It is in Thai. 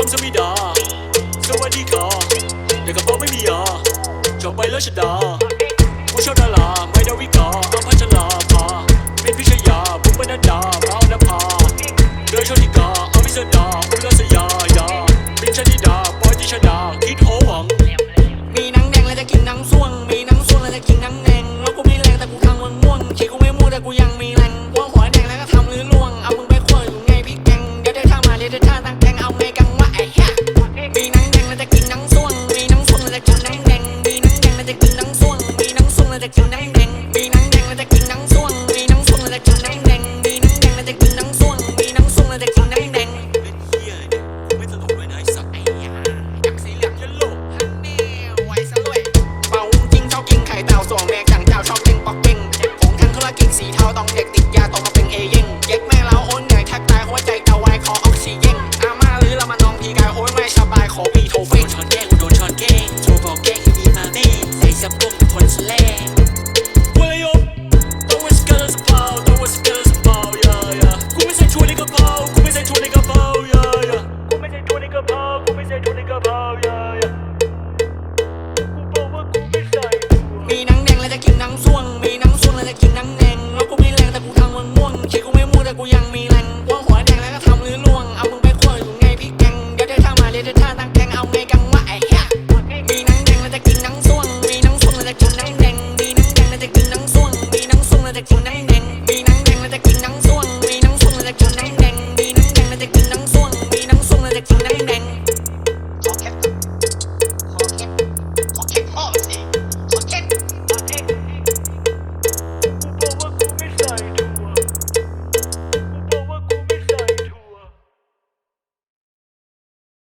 คำสมิดา สวัสดีค่ะแต่กระเป๋าไม่มียาชอบไปแล้วชดาผู้ชอบดาราไม่ดาวิกาอัมพัชราภาเป็นพิชยาบุญบรรดาพราวนภาเดยชนิกาอวิสดาอุลสยายาบินชนิดาปอยติชดาคิดโหวัง มีหนังแดงแล้วจะกินหนังส่วงมี หนังส่วงแล้วจะกินหนังแดงเป็นเฮียอะไรเนี่ยกูไม่สนุกเลยนะไอ้สัตว์ไอ้ยาจักสีเหลืองยันโลกฮันแน่ไว้ซะด้วยเป่าจริงชอบกินไข่เต่าส่วงแม่จังเจ้าชอบเล่นป๊อกเก่งของทางธุรกิจสีเทาต้องเด็กติดยาต้องมาเป็นเอเย่งเย็กแม่เราโอนใหญ่แทบตายหัวใจจะวายขอออกซิเจนอาม่าหรือละมันน้องพีกายโอ้ยไม่สบายขอพีโทโดเฟนนช้อนแกล้งกูโดนช้อนแกล้งโทรบอกแกล้งให้มีมาแม่ใส่ซับก้มเป็นคนแสลง tune that we bang.